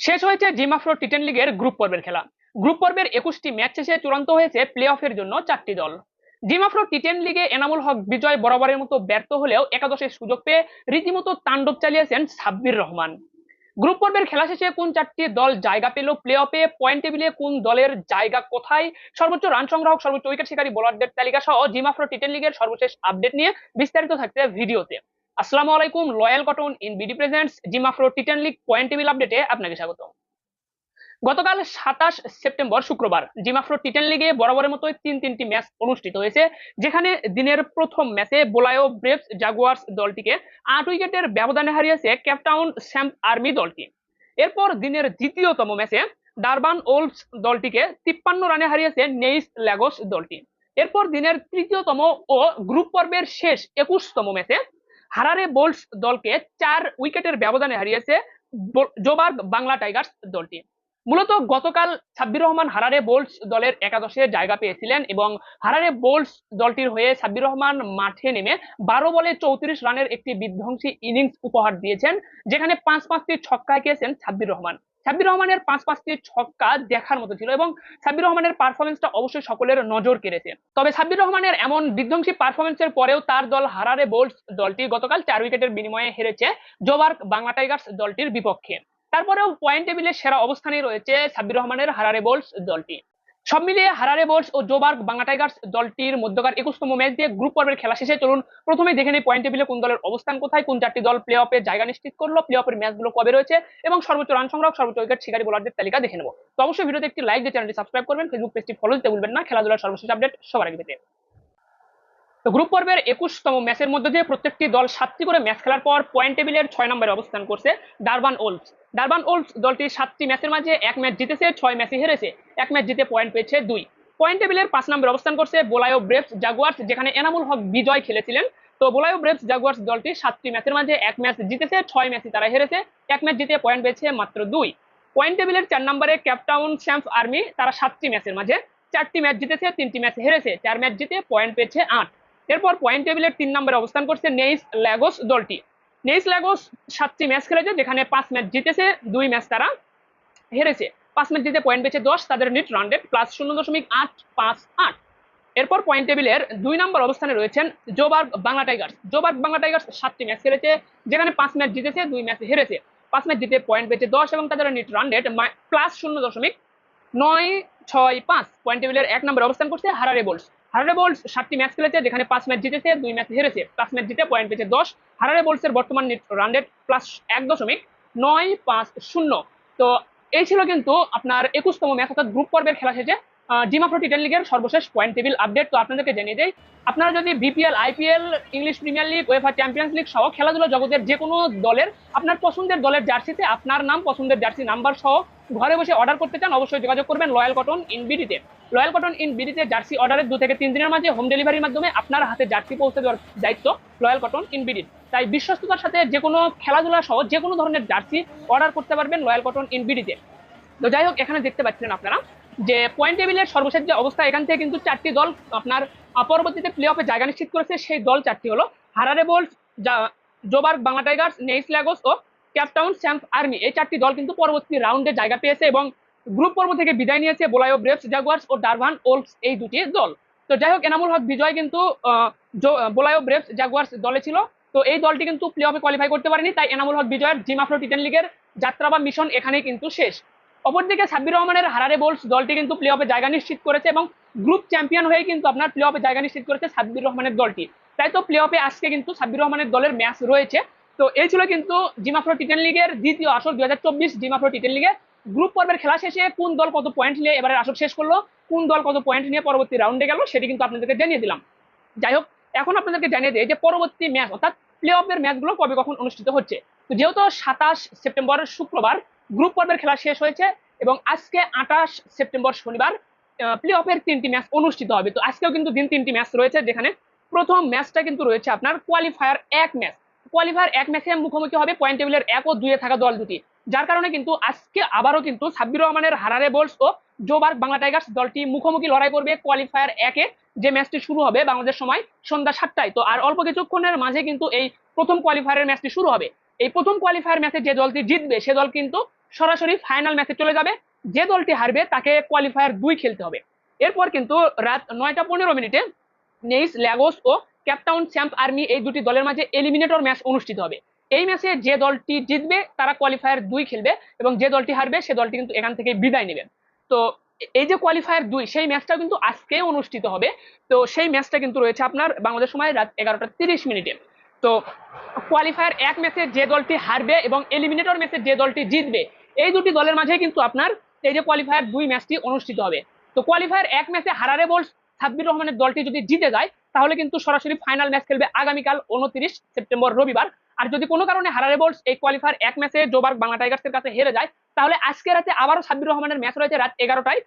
শেষ হয়েছে জিমাফ্রো T ten লিগের গ্রুপ পর্বের খেলা। গ্রুপ পর্বের একুশটি ম্যাচ শেষে চূড়ান্ত হয়েছে প্লে অফের জন্য চারটি দল। জিমাফ্রো টি টেন লিগে এনামুল হক বিজয় বরাবরের মতো ব্যর্থ হলেও একাদশের সুযোগ পেয়ে রীতিমতো তাণ্ডব চালিয়েছেন সাব্বির রহমান। গ্রুপ পর্বের খেলা শেষে কোন চারটি দল জায়গা পেল প্লে অফে পয়েন্ট টেবিলে কোন দলের জায়গা কোথায়? সর্বোচ্চ রান সংগ্রাহক, সর্বোচ্চ উইকেট শিকারী বোলারদের তালিকা সহ জিমাফ্রো টি টেন লিগের সর্বশেষ আপডেট নিয়ে বিস্তারিত থাকছে ভিডিওতে। আসসালামু আলাইকুম loyal cotton in BD presents Zim Afro T ten league point table আপডেটে আপনাকে স্বাগত গতকাল সাতাশ সেপ্টেম্বর শুক্রবার জিমাফ্রো টি টেন লিগে বরাবরের মতোই তিন তিনটি ম্যাচ অনুষ্ঠিত হয়েছে, যেখানে দিনের প্রথম ম্যাচে বোলায়ো ব্রেভস জাগুয়ার্স দলটিকে আট উইকেটের ব্যবধানে হারিয়েছে ক্যাপটাউন স্যাম্প আর্মি দলটি। এরপর দিনের দ্বিতীয়তম ম্যাচে ডারবান ওলস দলটিকে তিপ্পান্ন রানে হারিয়েছে নেইস ল্যাগোস দলটি। এরপর দিনের তৃতীয়তম ও গ্রুপ পর্বের শেষ একুশতম ম্যাচে হারারে বোল্টস দলকে চার উইকেটের ব্যবধানে হারিয়েছে জোবার্গ বাংলা টাইগার্স দলটি। মূলত গতকাল সাব্বির রহমান হারারে বোল্ডস দলের একাদশে জায়গা পেয়েছিলেন এবং হারারে বোল্ডস দলটির হয়ে সাব্বির রহমান মাঠে নেমে বারো বলে চৌত্রিশ রানের একটি বিধ্বংসী ইনিংস উপহার দিয়েছেন, যেখানে পাঁচ পাঁচটি ছক্কা এঁকেছেন সাব্বির রহমান। সাব্বির রহমানের পাঁচ পাঁচটি ছক্কা দেখার মতো ছিল এবং সাব্বির রহমানের পারফরমেন্সটা অবশ্যই সকলের নজর কেড়েছে। তবে সাব্বির রহমানের এমন বিধ্বংসী পারফরমেন্সের পরেও তার দল হারারে বোল্ডস দলটি গতকাল চার উইকেটের বিনিময়ে হেরেছে জোবার বাংলা টাইগার্স দলটির বিপক্ষে। তারপরেও পয়েন্ট টেবিলে সেরা অবস্থানে রয়েছে সাব্বির রহমানের হারারে বোল্ডস দলটি। সব মিলিয়ে হারারে বোর্ডস ও জোবার্গ বাংলা টাইগার্স দলটির মধ্যকার একুশতম ম্যাচ দিয়ে গ্রুপ পর্বের খেলা শেষে চলুন। প্রথমে দেখে নেই পয়েন্ট টেবিলে কোন দলের অবস্থান কোথায়, কোন চারটি দল প্লে অফে জায়গা নিশ্চিত করল প্লে অফের ম্যাচগুলো কবে রয়েছে এবং সর্বোচ্চ রান সংগ্রহ সর্বোচ্চ উইকেট শিকারী বোলারদের তালিকা দেখে নেব। তো অবশ্যই ভিডিওতে একটি লাইক দিয়ে চ্যানেলটি সাবস্ক্রাইব করবেন ফেসবুক পেজটি ফলো দিতে ভুলবেন না। খেলাধুলার সর্বশেষ আপডেট সবার আগে পেতে। তো গ্রুপ পর্বের একুশতম ম্যাচের মধ্যে দিয়ে প্রত্যেকটি দল সাতটি করে ম্যাচ খেলার পর পয়েন্ট টেবিলের ছয় নম্বরে অবস্থান করছে ডারবান ওলস ডারবান ওলস দলটি সাতটি ম্যাচের মাঝে এক ম্যাচ জিতেছে, ছয় ম্যাচে হেরেছে। এক ম্যাচ জিতে পয়েন্ট পেয়েছে দুই। পয়েন্ট টেবিলের পাঁচ নম্বরে অবস্থান করছে বোলায়ো ব্রেভস জাগুয়ার্স যেখানে এনামুল হক বিজয় খেলেছিলেন। তো বোলায়ো ব্রেভস জাগুয়ার্স দলটি সাতটি ম্যাচের মাঝে এক ম্যাচ জিতেছে, ছয় ম্যাচে তারা হেরেছে। এক ম্যাচ জিতে পয়েন্ট পেয়েছে মাত্র দুই। পয়েন্ট টেবিলের চার নম্বরে ক্যাপটাউন শ্যাম্প আর্মি তারা সাতটি ম্যাচের মাঝে চারটি ম্যাচ জিতেছে, তিনটি ম্যাচ হেরেছে। চার ম্যাচ জিতে পয়েন্ট পেয়েছে আট। এরপর পয়েন্ট টেবিলের তিন নম্বরে অবস্থান করছে নেইস ল্যাগোস দলটি। নেইস ল্যাগোস সাতটি ম্যাচ খেলেছে, যেখানে পাঁচ ম্যাচ জিতেছে, দুই ম্যাচ তারা হেরেছে। পাঁচ ম্যাচ জিতে পয়েন্ট পেয়েছে দশ, তাদের নিট রানডেড প্লাস শূন্য দশমিক আট পাঁচ আট। এরপর পয়েন্ট টেবিলের দুই নম্বর অবস্থানে রয়েছেন Joburg Bangla Tigers. Joburg Bangla Tigers সাতটি ম্যাচ খেলেছে, যেখানে পাঁচ ম্যাচ জিতেছে, দুই ম্যাচ হেরেছে। পাঁচ ম্যাচ জিতে পয়েন্ট পেয়েছে দশ এবং তাদের নিট রানডেড প্লাস শূন্য দশমিক নয় ছয় পাঁচ। পয়েন্ট টেবিলের এক নম্বর অবস্থান করছে হারারে বোলস। হারারে বোলস সাতটি ম্যাচ খেলেছে, যেখানে পাঁচ ম্যাচ জিতেছে, দুই ম্যাচ হেরেছে। পাঁচ ম্যাচ জিতে পয়েন্ট পেয়েছে দশ। হারারে বোলসের বর্তমান রান রেট প্লাস এক দশমিক নয় পাঁচ শূন্য। তো এই ছিল কিন্তু আপনার একুশতম ম্যাচ, অর্থাৎ গ্রুপ পর্বের খেলা শেষে জিমাফ্রো টি লিগের সর্বশেষ পয়েন্ট টেবিল আপডেট তো আপনাদেরকে জানিয়ে দেয় আপনারা যদি BPL IPL English Premier League UEFA Champions League সহ খেলাধুলা জগতের যে কোনো দলের, আপনার পছন্দের দলের জার্সিতে আপনার নাম, পছন্দের জার্সি নাম্বার সহ ঘরে বসে অর্ডার করতে চান অবশ্যই যোগাযোগ করবেন লয়াল কটন ইন বিডিতে লয়াল কটন ইন বিডিতে জার্সি অর্ডারের দু থেকে তিন দিনের মাঝে হোম ডেলিভারির মাধ্যমে আপনার হাতে জার্সি পৌঁছে দেওয়ার দায়িত্ব লয়াল কটন ইন বিডির তাই বিশ্বস্ততার সাথে যে কোনো খেলাধুলা সহ যে কোনো ধরনের জার্সি অর্ডার করতে পারবেন লয়াল কটন ইন বিডিতে তো। যাই হোক, এখানে দেখতে পাচ্ছেন আপনারা যে পয়েন্ট টেবিলের সর্বশেষ যে অবস্থা, এখান থেকে কিন্তু চারটি দল আপনার পরবর্তীতে প্লে অফে জায়গা নিশ্চিত করেছে। সেই দল চারটি হলো Harare Bolts Joburg Bangla Tigers, নেইস Lagos ও ক্যাপটাউন স্যাম্প আর্মি। এই চারটি দল কিন্তু পরবর্তী রাউন্ডে জায়গা পেয়েছে এবং গ্রুপ পর্ব থেকে বিদায় নিয়েছে বোলায়ো ব্রেভস, জাগুয়ার্স ও ডারভান ওলস এই দুটি দল। তো যাই হোক, এনামুল হক বিজয় কিন্তু বোলায়ো ব্রেভস, জাগুয়ার্স দলে ছিল। তো এই দলটি কিন্তু প্লে অফে কোয়ালিফাই করতে পারেনি, তাই এনামুল হক বিজয়ের জিমাফ্রো টি টেন লিগের যাত্রা বা মিশন এখানেই কিন্তু শেষ। অপরদিকে সাব্বির রহমানের হারারে বোলস দলটি কিন্তু প্লে অফে জায়গা নিশ্চিত করেছে এবং গ্রুপ চ্যাম্পিয়ন হয়ে কিন্তু আপনার প্লে অফে জায়গা নিশ্চিত করেছে সাব্বির রহমানের দলটি। তাই তো প্লে অফে আজকে কিন্তু সাব্বির রহমানের দলের ম্যাচ রয়েছে। তো এই ছিল কিন্তু জিমাফ্রো টি টেন লিগের দ্বিতীয় আসর দুই হাজার চব্বিশ জিমাফ্রো টি টেন লিগে গ্রুপ পর্বের খেলা শেষে কোন দল কত পয়েন্ট নিয়ে এবারে আসর শেষ করল, কোন দল কত পয়েন্ট নিয়ে পরবর্তী রাউন্ডে গেল সেটি কিন্তু আপনাদেরকে জানিয়ে দিলাম। যাই হোক, এখন আপনাদেরকে জানিয়ে দিই যে পরবর্তী ম্যাচ অর্থাৎ প্লে অফের ম্যাচগুলো কবে কখন অনুষ্ঠিত হচ্ছে। তো যেহেতু সাতাশ সেপ্টেম্বর, শুক্রবার গ্রুপ পর্বের খেলা শেষ হয়েছে এবং আজকে আঠাশ সেপ্টেম্বর শনিবার প্লে অফের তিনটি ম্যাচ অনুষ্ঠিত হবে। তো আজকেও কিন্তু দিন তিনটি ম্যাচ রয়েছে, যেখানে প্রথম ম্যাচটা কিন্তু রয়েছে আপনার কোয়ালিফায়ার এক ম্যাচ কোয়ালিফায়ার এক ম্যাচে মুখোমুখি হবে পয়েন্ট টেবিলের এক ও দুয়ে থাকা দল দুটি। যার কারণে কিন্তু আজকে আবারও কিন্তু সাব্বির রহমানের হারারে বোলস ও জোবার্গ বাংলা টাইগার্স দলটি মুখোমুখি লড়াই করবে কোয়ালিফায়ার একে। যে ম্যাচটি শুরু হবে বাংলাদেশ সময় সন্ধ্যা সাতটায়। তো আর অল্প কিছুক্ষণের মাঝে কিন্তু এই প্রথম কোয়ালিফায়ারের ম্যাচটি শুরু হবে। এই প্রথম কোয়ালিফায়ার ম্যাচে যে দলটি জিতবে, সে দল কিন্তু সরাসরি ফাইনাল ম্যাচে চলে যাবে। যে দলটি হারবে তাকে কোয়ালিফায়ার দুই খেলতে হবে। এরপর কিন্তু রাত নয়টা পনেরো মিনিটে নেইস ল্যাগোস ও ক্যাপটাউন চ্যাম্প আর্মি এই দুটি দলের মাঝে এলিমিনেটর ম্যাচ অনুষ্ঠিত হবে। এই ম্যাচে যে দলটি জিতবে তারা কোয়ালিফায়ার দুই খেলবে এবং যে দলটি হারবে সে দলটি কিন্তু এখান থেকে বিদায় নেবে। তো এই যে কোয়ালিফায়ার দুই, সেই ম্যাচটা কিন্তু আজকে অনুষ্ঠিত হবে। তো সেই ম্যাচটা কিন্তু রয়েছে আপনার বাংলাদেশ সময় রাত এগারোটা তিরিশ মিনিটে। তো কোয়ালিফায়ার এক ম্যাচে যে দলটি হারবে এবং এলিমিনেটর ম্যাচে যে দলটি জিতবে, এই দুটি দলের মাঝে কিন্তু আপনার এই যে কোয়ালিফায়ার দুই ম্যাচটি অনুষ্ঠিত হবে। তো কোয়ালিফায়ার এক ম্যাচে হারারে বল সাব্বির রহমানের দলটি যদি জিতে যায়, তাহলে কিন্তু সরাসরি ফাইনাল ম্যাচ খেলবে আগামীকাল উনত্রিশ সেপ্টেম্বর রবিবার। আর যদি কোনো কারণে হারারে বলস এই কোয়ালিফায়ার এক ম্যাচে জোবার্গ বাংলা টাইগার্সের কাছে হেরে যায়, তাহলে আজকে রাতে আবারও সাব্বির রহমানের ম্যাচ রয়েছে রাত এগারোটায়।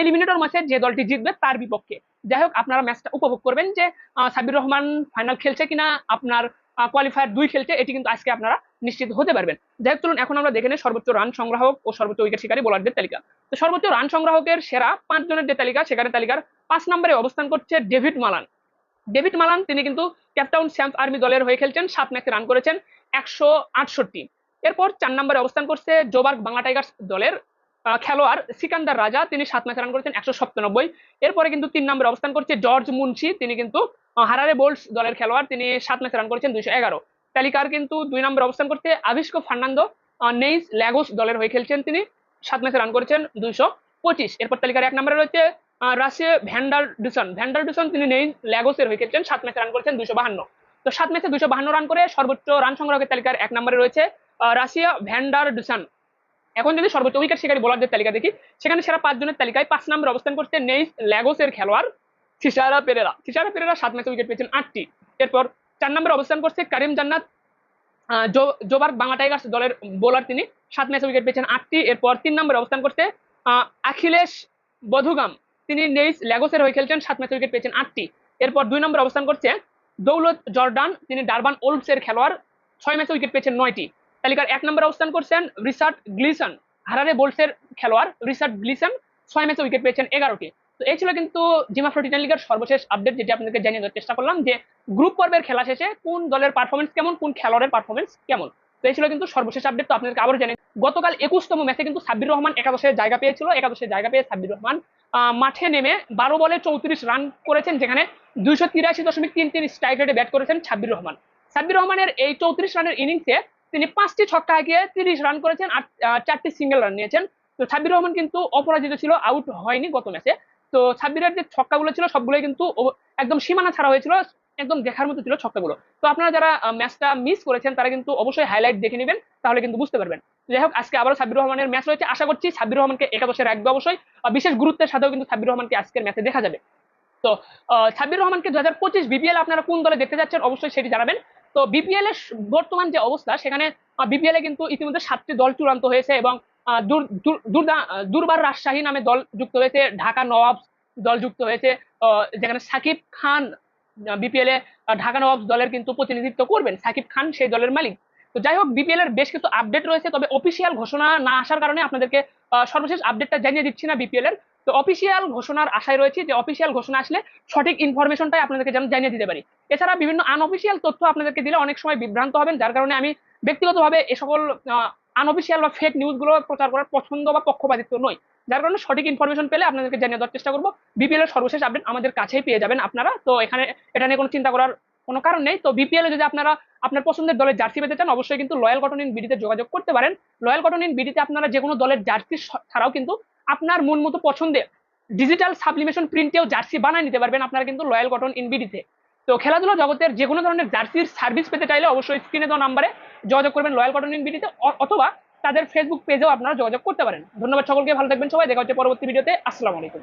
এলিমিনেটর ম্যাচে যে দলটি জিতবে তার বিপক্ষে। যাই হোক আপনারা ম্যাচটা উপভোগ করবেন যে আহ, সাব্বির রহমান ফাইনাল খেলছে কিনা আপনার কোয়ালিফায়ার দুই খেলছে এটি কিন্তু আজকে আপনারা নিশ্চিত হতে পারবেন। যাই হোক চলুন এখন আমরা দেখে নিই সর্বোচ্চ রান সংগ্রাহক ও সর্বোচ্চ উইকেট শিকারী বোলারদের তালিকা। তো সর্বোচ্চ রান সংগ্রাহকের সেরা পাঁচ জনের যে তালিকা সেখানে তালিকার পাঁচ নম্বরে অবস্থান করছে ডেভিড মালান। ডেভিড মালান তিনি কিন্তু ক্যাপটাউন শ্যাম্প আর্মি দলের হয়ে খেলছেন সাত ম্যাচে রান করেছেন একশো আটষট্টি। এরপর চার নম্বরে অবস্থান করছে জোবার্গ বাংলা টাইগার্স দলের খেলোয়াড় সিকান্দার রাজা, তিনি সাত ম্যাচে রান করেছেন একশো সপ্তানব্বই। এরপরে কিন্তু তিন নম্বরে অবস্থান করছে জর্জ মুন্সি, তিনি কিন্তু হারারে বোল্টস দলের খেলোয়াড়, তিনি সাত ম্যাচে রান করেছেন দুইশো এগারো। তালিকার কিন্তু দুই নম্বরে অবস্থান করছে আবিষ্কো ফার্নান্দো নেইস ল্যাগোস দলের হয়ে খেলছেন তিনি, সাত ম্যাচে রান করেছেন দুইশো পঁচিশ। এরপর তালিকার এক নম্বরে রয়েছে Rassie van der Dussen. Van der Dussen, তিনি নেই ল্যাগোসের হয়ে খেলছেন, সাত ম্যাচে রান করেছেন দুইশো বাহান্ন। তো সাত ম্যাচে দুইশো বাহান্ন রান করে সর্বোচ্চ রান সংগ্রহের তালিকার এক নম্বরে রয়েছে রাশিয়া ভ্যান্ডার ডুসন। এখন যদি সর্বোচ্চ উইকেট শিকারী বোলারদের তালিকা দেখি সেখানে সেরা পাঁচজনের তালিকায় পাঁচ নম্বরে অবস্থান করছে নেইস ল্যাগোসের খেলোয়াড় সিসারা পেরেরা। সিসারা পেরেরা সাত ম্যাচে উইকেট পেয়েছেন আটটি। এরপর চার নম্বরে অবস্থান করছে কারিম জান্নাত আহ, জো- জোবার্গ বাংলা টাইগার্স দলের বোলার তিনি সাত ম্যাচে উইকেট পেয়েছেন আটটি। এরপর তিন নম্বরে অবস্থান করছে আখিলেশ বধুগাম তিনি নেইস ল্যাগোসের হয়ে খেলছেন সাত ম্যাচে উইকেট পেয়েছেন আটটি। এরপর দুই নম্বরে অবস্থান করছে দৌলত জর্ডান তিনি ডারবান ওল্ডসের খেলোয়াড় ছয় ম্যাচে উইকেট পেয়েছেন নয়টি। তালিকার এক নম্বরে অবস্থান করছেন রিসার্ট গ্লিসন, হারারে বোল্টসের খেলোয়াড় রিসার্ট গ্লিসন, ছয় ম্যাচে উইকেট পেয়েছেন এগারোটি। তো এই ছিল কিন্তু জিমা ফ্লোটিনাল লিগের সর্বশেষ আপডেট যেটি আপনাদেরকে জানিয়ে দেওয়ার চেষ্টা করলাম যে গ্রুপ পর্বের খেলা শেষে কোন দলের পারফরমেন্স কেমন, কোন খেলোয়াড়ের পারফরমেন্স কেমন। তো এই ছিল কিন্তু সর্বশেষ আপডেট তো আপনাদেরকে আবার জানি গতকাল একুশতম ম্যাচে কিন্তু সাব্বির রহমান একাদশের জায়গা পেয়েছিল একাদশের জায়গা পেয়ে সাব্বির রহমান মাঠে নেমে বারো বলে চৌত্রিশ রান করেছেন, যেখানে দুইশো তিরাশি দশমিক তিন তিন স্ট্রাইক রেটে ব্যাট করেছেন সাব্বির রহমান। সাব্বির রহমানের এই চৌত্রিশ রানের ইনিংসে তিনি পাঁচটি ছক্কা হাঁকিয়ে তিরিশ রান করেছেন আর চারটি সিঙ্গেল রান নিয়েছেন। তো সাব্বির রহমান কিন্তু অপরাজিত ছিল আউট হয়নি গত ম্যাচে তো সাব্বিরের যে ছক্কাগুলো ছিল, সবগুলোই কিন্তু একদম সীমানা ছাড়া হয়েছিল, একদম দেখার মতো ছিল ছক্কাগুলো। তো আপনারা যারা ম্যাচটা মিস করেছেন, তারা কিন্তু অবশ্যই হাইলাইট দেখে নেবেন, তাহলে কিন্তু বুঝতে পারবেন। যাই হোক, আজকে আবারও সাব্বির রহমানের ম্যাচ রয়েছে। আশা করছি সাব্বির রহমানকে একাদশে রাখবে অবশ্যই। বিশেষ গুরুত্বের সাথেও কিন্তু সাব্বির রহমানকে আজকের ম্যাচে দেখা যাবে। তো সাব্বির রহমানকে দু হাজার পঁচিশ বিপিএল আপনারা কোন দলে দেখতে যাচ্ছেন, অবশ্যই সেটি জানাবেন। তো বিপিএল এর বর্তমান যে অবস্থা, সেখানে বিপিএল এ কিন্তু ইতিমধ্যে সাতটি দল চূড়ান্ত হয়েছে এবং দুর্বার রাজশাহী নামে দল যুক্ত হয়েছে, ঢাকা নবাবস দল যুক্ত হয়েছে যেখানে সাকিব খান বিপিএল এ ঢাকা নবাব দলের কিন্তু প্রতিনিধিত্ব করবেন, সাকিব খান সেই দলের মালিক। তো যাই হোক বিপিএল এর বেশ কিছু আপডেট রয়েছে, তবে অফিসিয়াল ঘোষণা না আসার কারণে আপনাদেরকে সর্বশেষ আপডেটটা জানিয়ে দিচ্ছি না বিপিএল এর। তো অফিসিয়াল ঘোষণার আশায় রয়েছে যে অফিসিয়াল ঘোষণা আসলে সঠিক ইনফরমেশনটাই আপনাদেরকে জানিয়ে দিতে পারি। এছাড়া বিভিন্ন আনঅফিসিয়াল তথ্য আপনাদেরকে দিলে অনেক সময় বিভ্রান্ত হবেন, যার কারণে আমি ব্যক্তিগতভাবে এ সকল আনঅফিসিয়াল বা ফেক নিউজগুলো প্রচার করার পছন্দ বা পক্ষপাতিত্ব নয় যার কারণে সঠিক ইনফরমেশন পেলে আপনাদেরকে জানিয়ে দেওয়ার চেষ্টা করব। বিপিএল এর সর্বশেষ আপডেট আমাদের কাছেই পেয়ে যাবেন আপনারা। তো এখানে, এটা নিয়ে কোনো চিন্তা করার কোনো কারণ নেই। তো বিপিএল যদি আপনারা আপনার পছন্দের দলের জার্সি পেতে চান, অবশ্যই কিন্তু লয়াল কটন ইন বিডিতে যোগাযোগ করতে পারেন। লয়াল কটন ইন বিডিতে আপনারা যে কোনো দলের জার্সি ছাড়াও কিন্তু আপনার মন মতো পছন্দের ডিজিটাল সাবলিমেশন প্রিন্টেও জার্সি বানায় নিতে পারবেন আপনারা কিন্তু লয়াল কটন ইনবিডিতে তো। খেলাধুলা জগতের যে কোনো ধরনের জার্সির সার্ভিস পেতে চাইলে অবশ্যই স্ক্রিনে দেওয়া নাম্বারে যোগাযোগ করবেন লয়াল কটন ইনবিডিতে অথবা তাদের ফেসবুক পেজেও আপনারা যোগাযোগ করতে পারেন। ধন্যবাদ সকলকে, ভালো থাকবেন সবাই, দেখা হচ্ছে পরবর্তী ভিডিওতে। আসসালামু আলাইকুম।